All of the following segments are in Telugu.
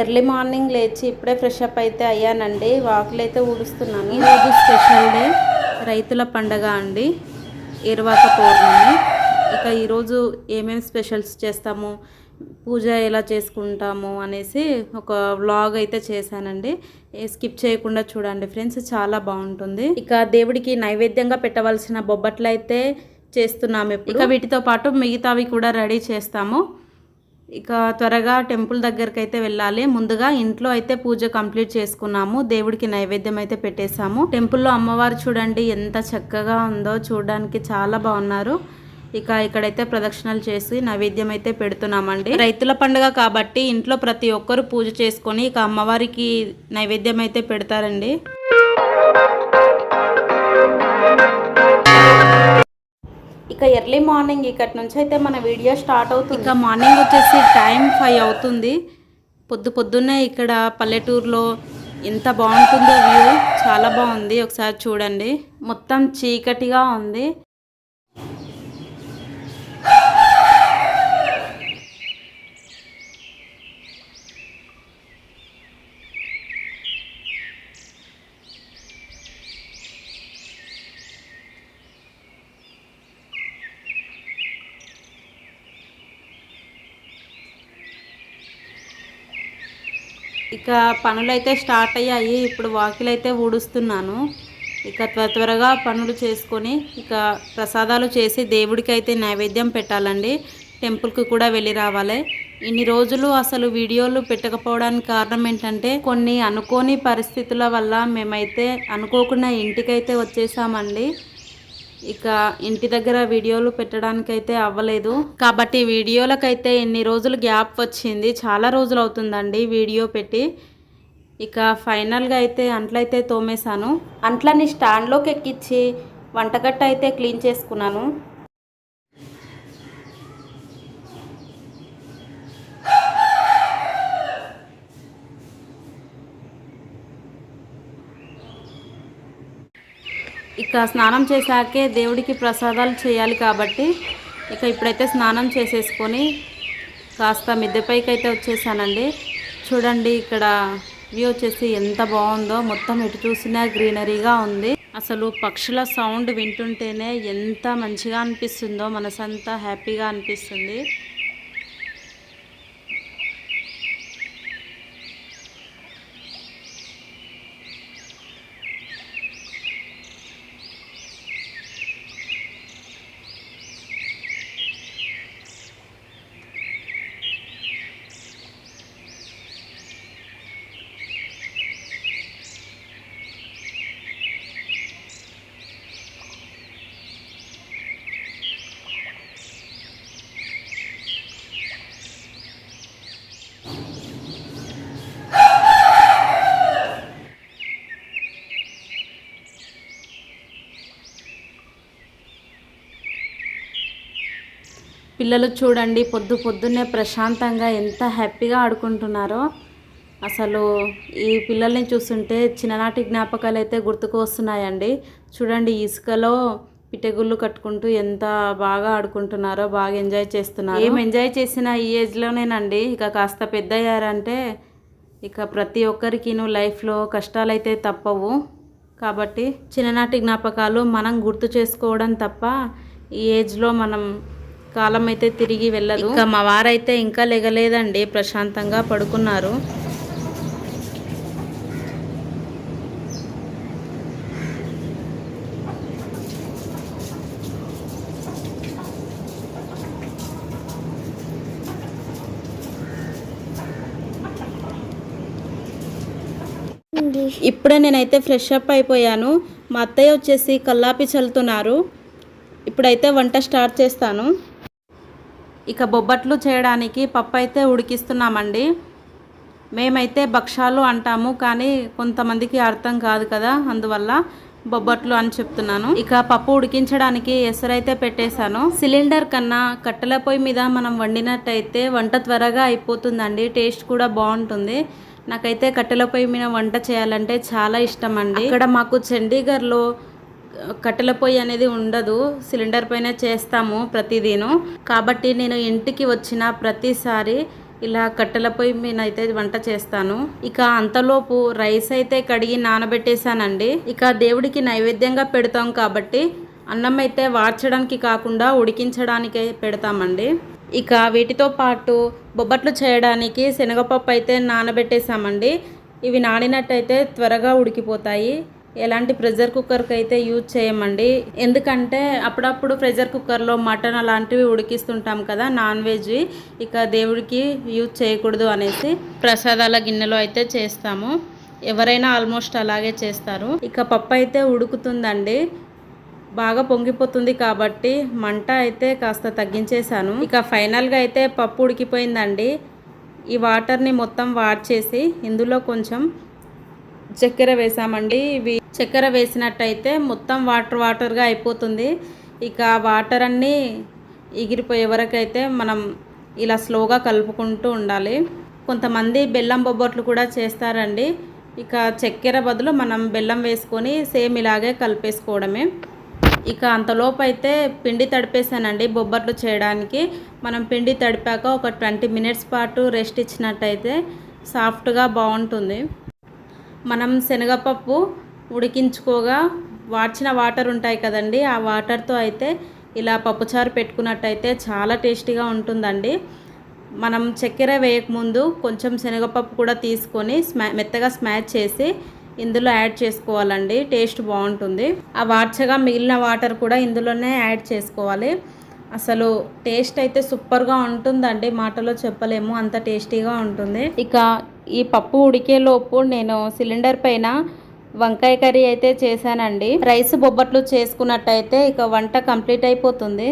ఎర్లీ మార్నింగ్ లేచి ఇప్పుడే ఫ్రెష్ అప్ అయితే అయ్యానండి. వాకిలు అయితే ఊడుస్తున్నాను. ఈరోజు స్పెషల్ డే. రైతుల పండగ అండి. ఇరువాక పౌర్ణమి. ఇక ఈరోజు ఏమేమి స్పెషల్స్ చేస్తాము? పూజ ఎలా చేసుకుంటాము అనేసి ఒక వ్లాగ్ అయితే చేశానండి. స్కిప్ చేయకుండా చూడండి ఫ్రెండ్స్ చాలా బాగుంటుంది. ఇక దేవుడికి నైవేద్యంగా పెట్టవలసిన బొబ్బట్లు అయితే చేస్తున్నాము ఇక వీటితో పాటు మిగతావి కూడా రెడీ చేస్తాము. ఇక త్వరగా టెంపుల్ దగ్గరికి అయితే వెళ్ళాలి. ముందుగా ఇంట్లో అయితే పూజ కంప్లీట్ చేసుకున్నాము. దేవుడికి నైవేద్యం అయితే పెట్టేశాము. టెంపుల్లో అమ్మవారు చూడండి ఎంత చక్కగా ఉందో చూడడానికి చాలా బాగున్నారు. ఇక ఇక్కడైతే ప్రదక్షిణలు చేసి నైవేద్యం అయితే పెడుతున్నామండి. రైతుల పండుగ కాబట్టి ఇంట్లో ప్రతి ఒక్కరు పూజ చేసుకొని ఇక అమ్మవారికి నైవేద్యం అయితే పెడతారండి. ఇక ఎర్లీ మార్నింగ్ ఇక్కడి నుంచి అయితే మన వీడియో స్టార్ట్ అవుతుంది. ఇక మార్నింగ్ వచ్చేసి టైం ఫైవ్ అవుతుంది. పొద్దు పొద్దున్నే ఇక్కడ పల్లెటూరులో ఎంత బాగుంటుందో వ్యూ చాలా బాగుంది. ఒకసారి చూడండి. మొత్తం చీకటిగా ఉంది. ఇక పనులైతే స్టార్ట్ అయ్యాయి. ఇప్పుడు వాకిలు అయితే ఊడుస్తున్నాను. ఇక త్వర త్వరగా పనులు చేసుకొని ఇక ప్రసాదాలు చేసి దేవుడికి అయితే నైవేద్యం పెట్టాలండి. టెంపుల్కి కూడా వెళ్ళి రావాలి. ఇన్ని రోజులు అసలు వీడియోలు పెట్టకపోవడానికి కారణం ఏంటంటే కొన్ని అనుకోని పరిస్థితుల వల్ల మేమైతే అనుకోకుండా ఇంటికైతే వచ్చేసామండి. ఇక ఇంటి దగ్గర వీడియోలు పెట్టడానికైతే అవ్వలేదు. కాబట్టి వీడియోలకైతే ఎన్ని రోజులు గ్యాప్ వచ్చింది. చాలా రోజులు అవుతుందండి వీడియో పెట్టి. ఇక ఫైనల్గా అయితే అంట్లయితే తోమేశాను. అంట్లని స్టాండ్లోకి ఎక్కించి వంటగట్ట అయితే క్లీన్ చేసుకున్నాను. ఇక స్నానం చేశాకే దేవుడికి ప్రసాదాలు చేయాలి కాబట్టి ఇక ఇప్పుడైతే స్నానం చేసేసుకొని కాస్త మిద్దెపైకి అయితే వచ్చేసానండి. చూడండి ఇక్కడ వ్యూ వచ్చేసి ఎంత బాగుందో. మొత్తం ఎటు చూసినా గ్రీనరీగా ఉంది. అసలు పక్షుల సౌండ్ వింటుంటేనే ఎంత మంచిగా అనిపిస్తుందో మనసంతా హ్యాపీగా అనిపిస్తుంది. పిల్లలు చూడండి పొద్దు పొద్దున్నే ప్రశాంతంగా ఎంత హ్యాపీగా ఆడుకుంటున్నారో. అసలు ఈ పిల్లల్ని చూస్తుంటే చిన్ననాటి జ్ఞాపకాలు అయితే గుర్తుకు వస్తున్నాయండి. చూడండి ఇసుకలో పిట్టగుళ్ళు కట్టుకుంటూ ఎంత బాగా ఆడుకుంటున్నారో బాగా ఎంజాయ్ చేస్తున్నారు. ఏం ఎంజాయ్ చేసిన ఈ ఏజ్లోనేనండి. ఇక కాస్త పెద్ద అయ్యారంటే ఇక ప్రతి ఒక్కరికి నువ్వు లైఫ్లో కష్టాలు అయితే తప్పవు. కాబట్టి చిన్ననాటి జ్ఞాపకాలు మనం గుర్తు చేసుకోవడం తప్ప ఈ ఏజ్లో మనం కాలం అయితే తిరిగి వెళ్ళదు. ఇంకా మా వారైతే ఇంకా లెగలేదండి ప్రశాంతంగా పడుకున్నారు. ఇప్పుడే నేనైతే ఫ్రెష్ అప్ అయిపోయాను. మా అత్తయ్య వచ్చేసి కల్లాపి చల్లుతున్నారు. ఇప్పుడైతే వంట స్టార్ట్ చేస్తాను. ఇక బొబ్బట్లు చేయడానికి పప్పు అయితే ఉడికిస్తున్నామండి. మేమైతే భక్షాలు అంటాము కానీ కొంతమందికి అర్థం కాదు కదా అందువల్ల బొబ్బట్లు అని చెప్తున్నాను. ఇక పప్పు ఉడికించడానికి ఎసరైతే పెట్టేశాను. సిలిండర్ కన్నా కట్టెల పొయ్యి మీద మనం వండినట్టయితే వంట త్వరగా అయిపోతుందండి టేస్ట్ కూడా బాగుంటుంది. నాకైతే కట్టెల పొయ్యి మీద వంట చేయాలంటే చాలా ఇష్టం అండి ఇక్కడ మాకు చండీగఢ్లో కట్టెల పొయ్యి అనేది ఉండదు. సిలిండర్ పైన చేస్తాము ప్రతిదీను. కాబట్టి నేను ఇంటికి వచ్చిన ప్రతిసారి ఇలా కట్టెల పొయ్యి మీద అయితే వంట చేస్తాను. ఇక అంతలోపు రైస్ అయితే కడిగి నానబెట్టేశానండి. ఇక దేవుడికి నైవేద్యంగా పెడతాం కాబట్టి అన్నం అయితే వార్చడానికి కాకుండా ఉడికించడానికే పెడతామండి. ఇక వీటితో పాటు బొబ్బట్లు చేయడానికి శనగపప్పు అయితే నానబెట్టేసామండి ఇవి నానినట్టయితే త్వరగా ఉడికిపోతాయి. ఎలాంటి ప్రెషర్ కుక్కర్కి అయితే యూజ్ చేయమండి. ఎందుకంటే అప్పుడప్పుడు ప్రెషర్ కుక్కర్లో మటన్ అలాంటివి ఉడికిస్తుంటాం కదా నాన్ వెజ్ ఇక దేవుడికి యూజ్ చేయకూడదు అనేసి ప్రసాదాల గిన్నెలో అయితే చేస్తాము. ఎవరైనా ఆల్మోస్ట్ అలాగే చేస్తారు. ఇక పప్పు అయితే ఉడుకుతుందండి. బాగా పొంగిపోతుంది కాబట్టి మంట అయితే కాస్త తగ్గించేశాను. ఇక ఫైనల్గా అయితే పప్పు ఉడికిపోయిందండి. ఈ వాటర్ని మొత్తం వాడ్ చేసి ఇందులో కొంచెం చక్కెర వేసామండి. ఇవి చక్కెర వేసినట్టయితే మొత్తం వాటర్ వాటర్గా అయిపోతుంది. ఇక వాటర్ అన్నీ ఎగిరిపోయే వరకైతే మనం ఇలా స్లోగా కలుపుకుంటూ ఉండాలి. కొంతమంది బెల్లం బొబ్బట్లు కూడా చేస్తారండి. ఇక చక్కెర బదులు మనం బెల్లం వేసుకొని సేమ్ ఇలాగే కలిపేసుకోవడమే. ఇక అంతలోపు అయితే పిండి తడిపేసానండి బొబ్బట్లు చేయడానికి. మనం పిండి తడిపాక ఒక ట్వంటీ మినిట్స్ పాటు రెస్ట్ ఇచ్చినట్టయితే సాఫ్ట్గా బాగుంటుంది. మనం శనగపప్పు ఉడికించుకోగా వాడ్చిన వాటర్ ఉంటాయి కదండి ఆ వాటర్తో అయితే ఇలా పప్పుచారు పెట్టుకున్నట్టయితే చాలా టేస్టీగా ఉంటుందండి. మనం చక్కెర వేయకముందు కొంచెం శనగపప్పు కూడా తీసుకొని స్మా మెత్తగా స్మాచ్ చేసి ఇందులో యాడ్ చేసుకోవాలండి టేస్ట్ బాగుంటుంది. ఆ వాడ్చగా మిగిలిన వాటర్ కూడా ఇందులోనే యాడ్ చేసుకోవాలి. అసలు టేస్ట్ అయితే సూపర్గా ఉంటుందండి మాటలో చెప్పలేము అంత టేస్టీగా ఉంటుంది. ఇక ఈ పప్పు ఉడికేలోపు నేను సిలిండర్ పైన వంకాయ కర్రీ అయితే చేశానండి. రైస్ బొబ్బట్లు చేసుకున్నట్టయితే ఇక వంట కంప్లీట్ అయిపోతుంది.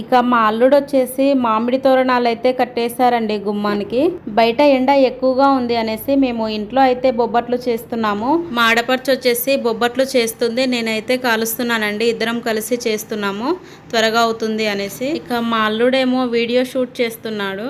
ఇక మా అల్లుడు వచ్చేసి మామిడి తోరణాలు అయితే కట్టేశారండి గుమ్మానికి. బయట ఎండ ఎక్కువగా ఉంది అనేసి మేము ఇంట్లో అయితే బొబ్బట్లు చేస్తున్నాము. మా ఆడపడుచు వచ్చేసి బొబ్బట్లు చేస్తుంది. నేనైతే కాలుస్తున్నానండి. ఇద్దరం కలిసి చేస్తున్నాము. త్వరగా అవుతుంది అనేసి. ఇక మా అల్లుడేమో వీడియో షూట్ చేస్తున్నాడు.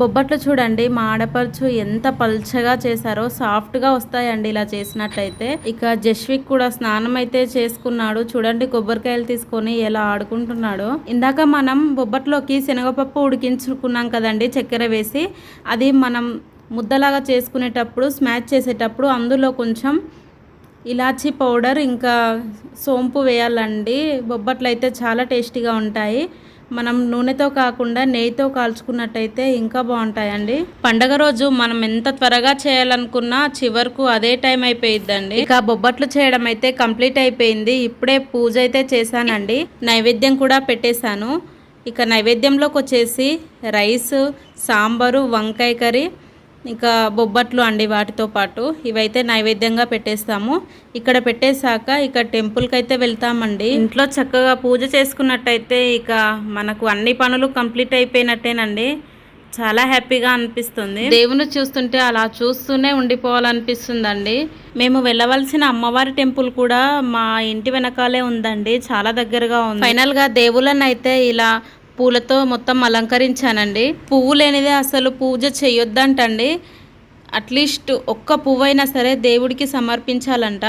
బొబ్బట్లు చూడండి మా ఆడపడుచు ఎంత పల్చగా చేశారో సాఫ్ట్గా వస్తాయండి ఇలా చేసినట్టయితే. ఇక జస్విక్ కూడా స్నానం అయితే చేసుకున్నాడు. చూడండి కొబ్బరికాయలు తీసుకొని ఎలా ఆడుకుంటున్నాడు. ఇందాక మనం బొబ్బట్లోకి శనగపప్పు ఉడికించుకున్నాం కదండి చక్కెర వేసి. అది మనం ముద్దలాగా చేసుకునేటప్పుడు స్మాచ్ చేసేటప్పుడు అందులో కొంచెం ఇలాచీ పౌడర్ ఇంకా సోంపు వేయాలండి. బొబ్బట్లు అయితే చాలా టేస్టీగా ఉంటాయి. మనం నూనెతో కాకుండా నెయ్యితో కాల్చుకున్నట్టయితే ఇంకా బాగుంటాయండి. పండగ రోజు మనం ఎంత త్వరగా చేయాలనుకున్నా చివరకు అదే టైం అయిపోయిద్దండి. ఇక బొబ్బట్లు చేయడం అయితే కంప్లీట్ అయిపోయింది. ఇప్పుడే పూజ అయితే చేశానండి. నైవేద్యం కూడా పెట్టేశాను. ఇక నైవేద్యంలోకి వచ్చేసి రైస్ సాంబారు వంకాయ కర్రీ ఇంకా బొబ్బట్లు అండి వాటితో పాటు. ఇవైతే నైవేద్యంగా పెట్టేస్తాము. ఇక్కడ పెట్టేశాక ఇక టెంపుల్కి అయితే వెళ్తామండి. ఇంట్లో చక్కగా పూజ చేసుకున్నట్టయితే ఇక మనకు అన్ని పనులు కంప్లీట్ అయిపోయినట్టేనండి. చాలా హ్యాపీగా అనిపిస్తుంది. దేవుని చూస్తుంటే అలా చూస్తూనే ఉండిపోవాలనిపిస్తుందండి. మేము వెళ్ళవలసిన అమ్మవారి టెంపుల్ కూడా మా ఇంటి వెనకాలే ఉందండి. చాలా దగ్గరగా ఉంది. ఫైనల్గా దేవుళ్ళని అయితే ఇలా పూలతో మొత్తం అలంకరించానండి. పువ్వు లేనిదే అసలు పూజ చేయొద్దంటండి. అట్లీస్ట్ ఒక్క పువ్వు అయినా సరే దేవుడికి సమర్పించాలంట.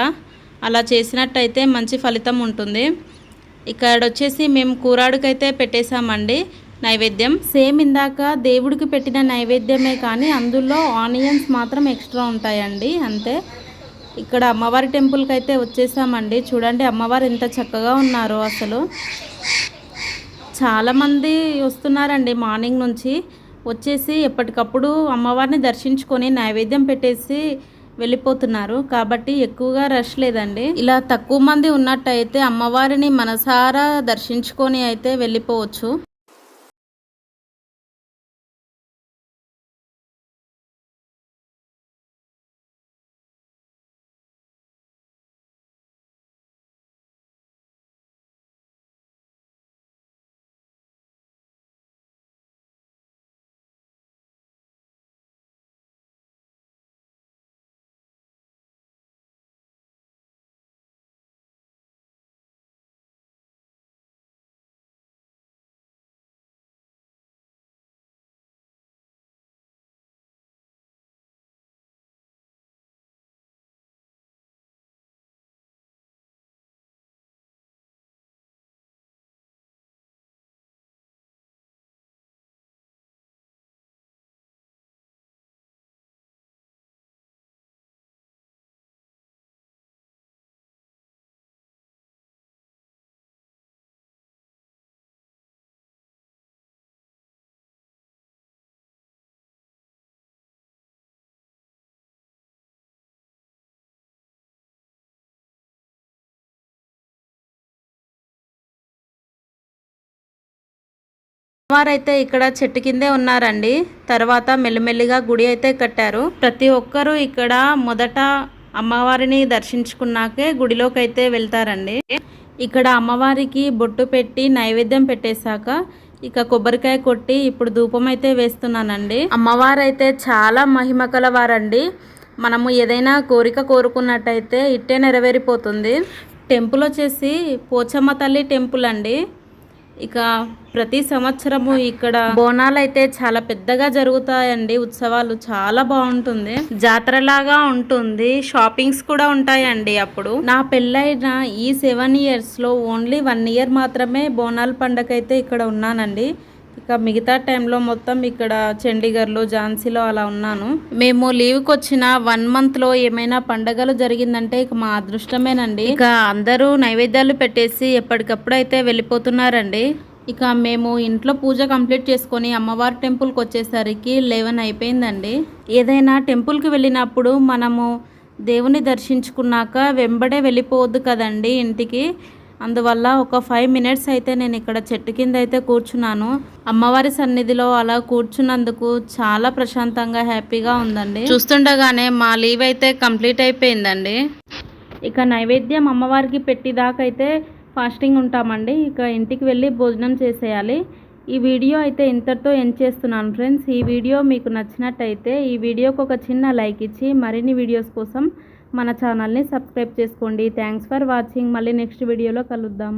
అలా చేసినట్టయితే మంచి ఫలితం ఉంటుంది. ఇక్కడ వచ్చేసి మేము కూరాడుకైతే పెట్టేశామండి నైవేద్యం. సేమ్ ఇందాక దేవుడికి పెట్టిన నైవేద్యమే కానీ అందులో ఆనియన్స్ మాత్రం ఎక్స్ట్రా ఉంటాయండి అంతే. ఇక్కడ అమ్మవారి టెంపుల్కి అయితే వచ్చేసామండి. చూడండి అమ్మవారు ఎంత చక్కగా ఉన్నారో అసలు. చాలామంది వస్తున్నారండి మార్నింగ్ నుంచి. వచ్చేసి ఎప్పటికప్పుడు అమ్మవారిని దర్శించుకొని నైవేద్యం పెట్టేసి వెళ్ళిపోతున్నారు. కాబట్టి ఎక్కువగా రష్ లేదండి. ఇలా తక్కువ మంది ఉన్నట్టయితే అమ్మవారిని మనసారా దర్శించుకొని అయితే వెళ్ళిపోవచ్చు. వారైతే ఇక్కడ చెట్టు కిందే ఉన్నారండి. తర్వాత మెల్లిమెల్లిగా గుడి అయితే కట్టారు. ప్రతి ఒక్కరూ ఇక్కడ మొదట అమ్మవారిని దర్శించుకున్నాకే గుడిలోకి అయితే వెళ్తారండి. ఇక్కడ అమ్మవారికి బొట్టు పెట్టి నైవేద్యం పెట్టేశాక ఇక కొబ్బరికాయ కొట్టి ఇప్పుడు ధూపం అయితే వేస్తున్నానండి. అమ్మవారు అయితే చాలా మహిమ కలవారండి. మనము ఏదైనా కోరిక కోరుకున్నట్టయితే ఇట్టే నెరవేరిపోతుంది. టెంపుల్ వచ్చేసి పోచమ్మ తల్లి టెంపుల్ అండి. ఇక ప్రతి సంవత్సరము ఇక్కడ బోనాలు అయితే చాలా పెద్దగా జరుగుతాయండి ఉత్సవాలు చాలా బాగుంటుంది. జాతరలాగా ఉంటుంది షాపింగ్స్ కూడా ఉంటాయండి అప్పుడు. నా పెళ్ళైన ఈ సెవెన్ ఇయర్స్లో ఓన్లీ వన్ ఇయర్ మాత్రమే బోనాల పండగ అయితే ఇక్కడ ఉన్నానండి. ఇక మిగతా టైంలో మొత్తం ఇక్కడ చండీగఢ్లో ఝాన్సీలో అలా ఉన్నాను. మేము లీవ్కి వచ్చిన వన్ మంత్లో ఏమైనా పండగలు జరిగిందంటే ఇక మా అదృష్టమేనండి. ఇక అందరూ నైవేద్యాలు పెట్టేసి ఎప్పటికప్పుడు అయితే వెళ్ళిపోతున్నారండి. ఇక మేము ఇంట్లో పూజ కంప్లీట్ చేసుకొని అమ్మవారి టెంపుల్కి వచ్చేసరికి లెవెన్ అయిపోయిందండి. ఏదైనా టెంపుల్కి వెళ్ళినప్పుడు మనము దేవుని దర్శించుకున్నాక వెంబడే వెళ్ళిపోవద్దు కదండి ఇంటికి. అందువల్ల ఒక ఫైవ్ మినిట్స్ అయితే నేను ఇక్కడ చెట్టు కింద అయితే కూర్చున్నాను. అమ్మవారి సన్నిధిలో అలా కూర్చున్నందుకు చాలా ప్రశాంతంగా హ్యాపీగా ఉందండి. చూస్తుండగానే మా లీవ్ అయితే కంప్లీట్ అయిపోయిందండి. ఇక నైవేద్యం అమ్మవారికి పెట్టిదాకైతే ఫాస్టింగ్ ఉంటామండి. ఇక ఇంటికి వెళ్ళి భోజనం చేసేయాలి. ఈ వీడియో అయితే ఇంతటితో ఎండ్ చేస్తున్నాను ఫ్రెండ్స్. ఈ వీడియో మీకు నచ్చినట్టయితే ఈ వీడియోకి ఒక చిన్న లైక్ ఇచ్చి మరిన్ని వీడియోస్ కోసం మన ఛానల్ని సబ్స్క్రైబ్ చేసుకోండి. థ్యాంక్స్ ఫర్ వాచింగ్ మళ్ళీ నెక్స్ట్ వీడియోలో కలుద్దాం.